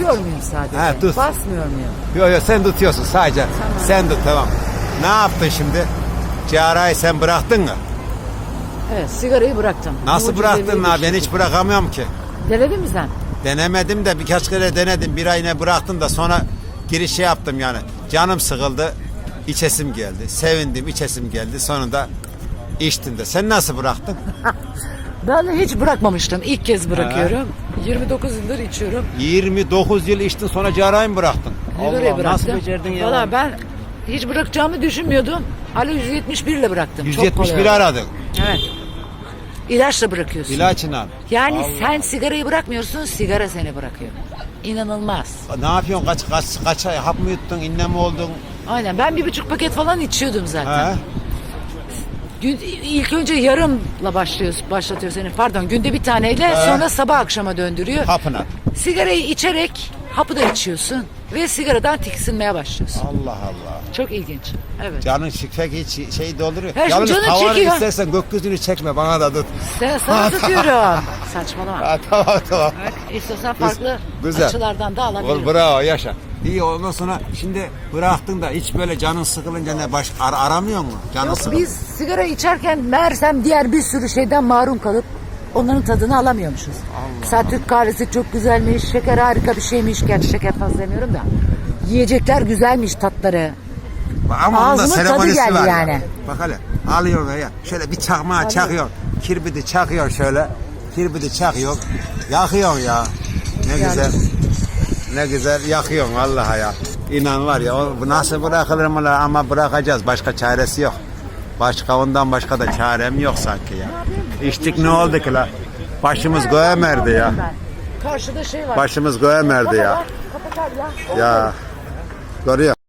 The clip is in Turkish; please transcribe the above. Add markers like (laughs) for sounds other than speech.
Tutuyor muyum sadece? Ha, tut. Basmıyor muyum? Yok yok sen tutuyorsun sadece. Sen tut tamam. Ne yaptın şimdi? Ciğerayı sen bıraktın mı? Evet sigarayı bıraktım. Nasıl Mucizevi bıraktın şey. Ben hiç bırakamıyorum ki. Denedin mi sen? Denemedim de birkaç kere denedim. Bir ay ne bıraktım da sonra giriş şey yaptım yani. Canım sıkıldı. içesim geldi. Sevindim içesim geldi. Sonunda içtim de. Sen nasıl bıraktın? (laughs) Ben hiç bırakmamıştım. İlk kez bırakıyorum. 29 yıldır içiyorum. 29 yıl içtin sonra ciğerayı mı bıraktın? Ne Allah, nasıl becerdin ya? Valla ben hiç bırakacağımı düşünmüyordum. Alo 171 ile bıraktım. Çok 171 kolay. aradın. Evet. İlaçla bırakıyorsun. İlaçla. Yani sen sigarayı bırakmıyorsun, sigara seni bırakıyor. İnanılmaz. Ne yapıyorsun? Kaç kaç kaç hap mı yuttun? İnne mi oldun? Aynen ben bir buçuk paket falan içiyordum zaten. He? Gün, ilk önce yarımla başlıyor, başlatıyor seni. Pardon günde bir taneyle sonra sabah akşama döndürüyor. Hapına. Sigarayı içerek hapı da içiyorsun ve sigaradan tiksinmeye başlıyorsun. Allah Allah. Çok ilginç. Evet. Canın şifek hiç şey dolduruyor. Her şey Yalnız canın tavanı çekiyor. istersen gökyüzünü çekme bana da tut. Sen sana tutuyorum. (laughs) Saçmalama. Ha, tamam tamam. Bak, İstiyorsan farklı güzel. açılardan da alabilirim. Ol, bravo yaşa. İyi ondan sonra şimdi bıraktın da hiç böyle canın sıkılınca ne baş ar aramıyor mu? Canın Yok biz sigara içerken meğersem diğer bir sürü şeyden mahrum kalıp onların tadını alamıyormuşuz. Mesela Türk kahvesi çok güzelmiş, şeker harika bir şeymiş. Gerçi şeker fazla yemiyorum da. Yiyecekler güzelmiş tatları. Ama onun da Ağzımın tadı seremonisi geldi var ya. yani. Bak hele alıyor ya. Şöyle bir çakmağı çakıyor. Kirbidi çakıyor şöyle. Kirbidi çakıyor. Yakıyor ya. Ne güzel. Ne güzel yakıyorsun vallahi ya. İnan var ya o, nasıl bırakılır mı ama bırakacağız. Başka çaresi yok. Başka ondan başka da çarem yok sanki ya. İçtik ne oldu ki la? Başımız göğe merdi ya. Karşıda şey var. Başımız göğe merdi ya. Kapat abi ya. Ya. Görüyor.